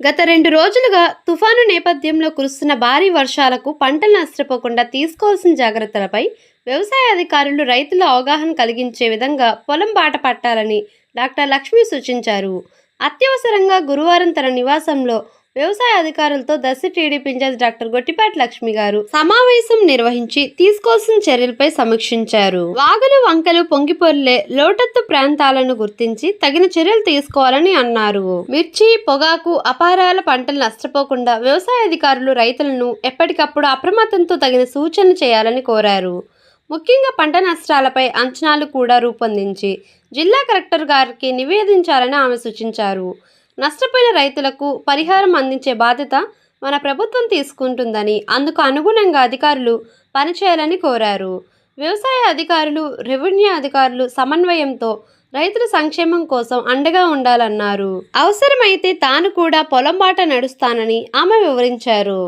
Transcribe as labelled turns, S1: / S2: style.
S1: గత రెండు రోజులుగా తుఫాను నేపథ్యంలో కురుస్తున్న భారీ వర్షాలకు పంటలు నష్టపోకుండా తీసుకోవాల్సిన జాగ్రత్తలపై వ్యవసాయ అధికారులు రైతుల అవగాహన కలిగించే విధంగా పొలం బాట పట్టాలని డాక్టర్ లక్ష్మి సూచించారు. అత్యవసరంగా గురువారం తన నివాసంలో వ్యవసాయ అధికారులతో దశ TDP in charge doctor Gottipati Lakshmi garu సమావేశం నిర్వహించి తీసుకోవాల్సిన చర్యలపై సమీక్షించారు. వాగులు వంకలు పొంగిపొర్లే లోటత్తు ప్రాంతాలను గుర్తించి తగిన చర్యలు తీసుకోవాలని అన్నారు. మిర్చి పొగాకు అపారాల పంటలు నష్టపోకుండా వ్యవసాయ అధికారులు రైతులను ఎప్పటికప్పుడు అప్రమత్తంతో తగిన సూచనలు చేయాలని కోరారు. ముఖ్యంగా పంట నష్టాలపై అంచనాలు కూడా రూపొందించి జిల్లా కలెక్టర్ గారికి నివేదించాలని ఆమె సూచించారు. నష్టపోయిన రైతులకు పరిహారం అందించే బాధ్యత మన ప్రభుత్వం తీసుకుంటుందని అందుకు అనుగుణంగా అధికారులు పనిచేయాలని కోరారు. వ్యవసాయ అధికారులు రెవెన్యూ అధికారులు సమన్వయంతో రైతుల సంక్షేమం కోసం అండగా ఉండాలన్నారు. అవసరమైతే తాను కూడా పొలం బాట నడుస్తానని ఆమె వివరించారు.